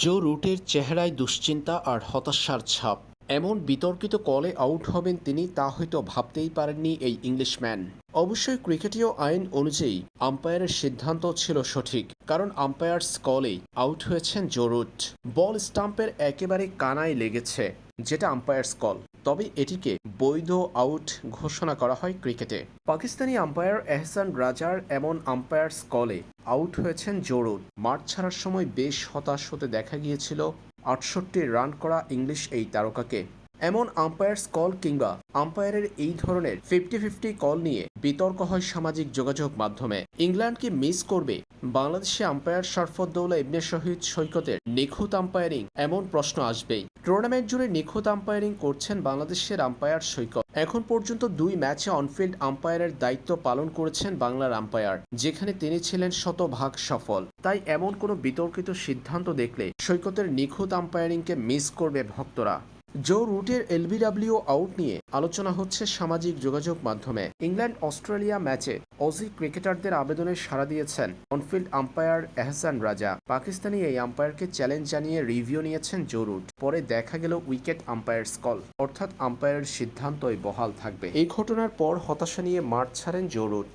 জো রুটের চেহারায় দুশ্চিন্তা আর হতাশার ছাপ। এমন বিতর্কিত কলে আউট হবেন তিনি, তা হয়তো ভাবতেই পারেননি এই ইংলিশম্যান। অবশ্যই ক্রিকেটীয় আইন অনুযায়ী আম্পায়ারের সিদ্ধান্ত ছিল সঠিক, কারণ আম্পায়ার্স কলেই আউট হয়েছেন জো রুট। বল স্টাম্পের একেবারে কানায় লেগেছে, যেটা আম্পায়ার্স কল। তবে এটিকে বৈধ আউট ঘোষণা করা হয় ক্রিকেটে। পাকিস্তানি আম্পায়ার এহসান রাজার এমন আম্পায়ার্স কলে আউট হয়েছেন জোরুদ মাঠ ছাড়ার সময় বেশ হতাশ হতে দেখা গিয়েছিল আটষট্টি রান করা ইংলিশ এই তারকাকে। এমন আম্পায়ার্স কল কিংবা আম্পায়ারের এই ধরনের ফিফটি ফিফটি কল নিয়ে বিতর্ক হয় সামাজিক যোগাযোগ মাধ্যমে। ইংল্যান্ড কি মিস করবে? বাংলাদেশে আম্পায়ার শরফদ্দৌলা ইবনে শহীদ সৈকতের নিখুঁত আম্পায়ারিং এমন প্রশ্ন আসবেই। টুর্নামেন্ট জুড়ে নিখুঁত আম্পায়ারিং করছেন বাংলাদেশের আম্পায়ার সৈকত। এখন পর্যন্ত দুই ম্যাচে অনফিল্ড আম্পায়ারের দায়িত্ব পালন করেছেন বাংলার আম্পায়ার যেখানে তিনি ছিলেন শতভাগ সফল। তাই এমন কোনো বিতর্কিত সিদ্ধান্ত দেখলে সৈকতের নিখুঁত আম্পায়ারিংকে মিস করবে ভক্তরা। জো রুটের এলবিডব্লিউ আউট নিয়ে আলোচনা হচ্ছে সামাজিক যোগাযোগ মাধ্যমে। ইংল্যান্ড অস্ট্রেলিয়া ম্যাচে অজি ক্রিকেটারদের আবেদনে সাড়া দিয়েছেন অনফিল্ড আম্পায়ার এহসান রাজা। পাকিস্তানি এই আম্পায়ারকে চ্যালেঞ্জ জানিয়ে রিভিউ নিয়েছেন জো রুট। পরে দেখা গেল উইকেট আম্পায়ার্স কল। অর্থাৎ আম্পায়ারের সিদ্ধান্তই বহাল থাকবে। এই ঘটনার পর হতাশা নিয়ে মাঠ ছাড়েন জো রুট।